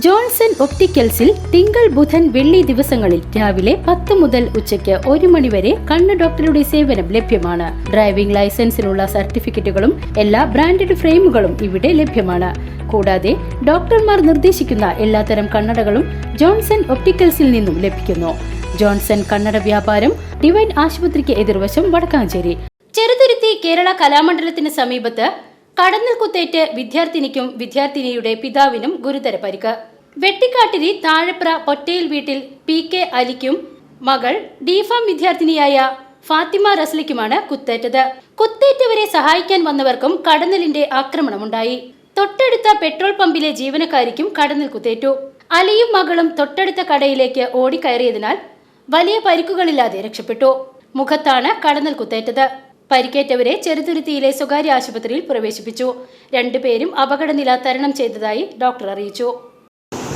Johnson ഒപ്റ്റിക്കൽസിൽ തിങ്കൾ ബുധൻ വെള്ളി ദിവസങ്ങളിൽ രാവിലെ പത്ത് മുതൽ ഉച്ചയ്ക്ക് ഒരു മണിവരെ കണ്ണ് ഡോക്ടറുടെ സേവനം ലഭ്യമാണ്. ഡ്രൈവിംഗ് ലൈസൻസിനുള്ള സർട്ടിഫിക്കറ്റുകളും എല്ലാ ബ്രാൻഡഡ് ഫ്രെയിമുകളും ഇവിടെ ലഭ്യമാണ്. കൂടാതെ ഡോക്ടർമാർ നിർദ്ദേശിക്കുന്ന എല്ലാത്തരം കണ്ണടകളും ജോൺസൺ ഒപ്റ്റിക്കൽസിൽ നിന്നും ലഭിക്കുന്നു. ജോൺസൺ കണ്ണട വ്യാപാരം ഡിവൈൻ ആശുപത്രിക്ക് എതിർവശം വടക്കാഞ്ചേരി. ചെറുതുരുത്തി കേരള കലാമണ്ഡലത്തിന് സമീപത്ത് കടന്നൽ കുത്തേറ്റ് വിദ്യാർത്ഥിനിക്കും വിദ്യാർത്ഥിനിയുടെ പിതാവിനും ഗുരുതര പരിക്ക്. വെട്ടിക്കാട്ടിരി താഴപ്ര പൊറ്റയിൽ വീട്ടിൽ പി കെ അലിക്കും മകൾ ഡിഫാം വിദ്യാർത്ഥിനിയായ ഫാത്തിമ റസ്ലിക്കുമാണ് കുത്തേറ്റത്. കുത്തേറ്റവരെ സഹായിക്കാൻ വന്നവർക്കും കടന്നലിന്റെ ആക്രമണമുണ്ടായി. തൊട്ടടുത്ത പെട്രോൾ പമ്പിലെ ജീവനക്കാരിക്കും കടന്നൽ കുത്തേറ്റു. അലിയും മകളും തൊട്ടടുത്ത കടയിലേക്ക് ഓടിക്കയറിയതിനാൽ വലിയ പരിക്കുകളില്ലാതെ രക്ഷപ്പെട്ടു. മുഖത്താണ് കടന്നൽ കുത്തേറ്റത്. പരിക്കേറ്റവരെ ചെറുതുരുത്തിയിലെ സ്വകാര്യ ആശുപത്രിയിൽ പ്രവേശിപ്പിച്ചു. രണ്ടുപേരും അപകടനില തരണം ചെയ്തതായി ഡോക്ടർ അറിയിച്ചു.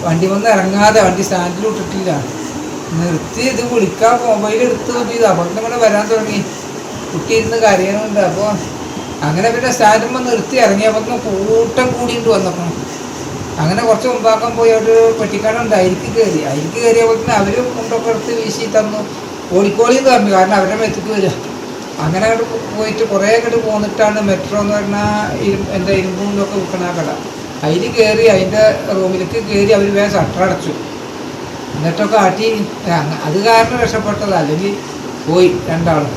വണ്ടി വന്ന് ഇറങ്ങാതെ വണ്ടി സ്റ്റാൻഡിൽ വിട്ടിട്ടില്ല നിർത്തി ഇത് വിളിക്കാൻ മൊബൈൽ എടുത്ത് നോക്കിയത് അപകടം കൂടെ വരാൻ തുടങ്ങി. കുട്ടി ഇരുന്ന് കരയണുണ്ട് അപ്പോൾ അങ്ങനെ പിന്നെ സ്റ്റാൻഡുമ്പോൾ നിർത്തി ഇറങ്ങിയപ്പോൾ കൂട്ടം കൂടിയിട്ട് വന്നപ്പോൾ അങ്ങനെ കുറച്ച് മുമ്പാക്കാൻ പോയി. ഒരു പെട്ടിക്കാടുണ്ട് അരിക്ക് കയറി. അരിക്ക് കയറിയപ്പോൾ തന്നെ അവരും മുണ്ടൊക്കെ എടുത്ത് വീശി തന്നു. ഓടിക്കോളി എന്ന് പറഞ്ഞു. കാരണം അവരുടെ മെത്തിക്ക് വരിക. അങ്ങനെ അങ്ങോട്ട് പോയിട്ട് കുറേ അങ്ങോട്ട് പോന്നിട്ടാണ് മെട്രോ എന്ന് പറഞ്ഞാൽ എന്താ ഇരുമ്പൂന്നൊക്കെ വിൽക്കണ കട. അതിൽ കയറി അതിന്റെ റൂമിലേക്ക് കയറി അവർ വേഗം ഷട്ടർ അടച്ചു. എന്നിട്ടൊക്കെ ആട്ടി അത് കാരണം രക്ഷപ്പെട്ടത്. അല്ലെങ്കിൽ പോയി രണ്ടാളും.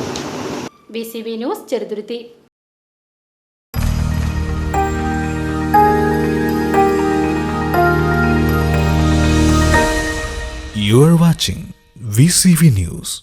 B C B news Cheruthuruthy. You are watching VCV News.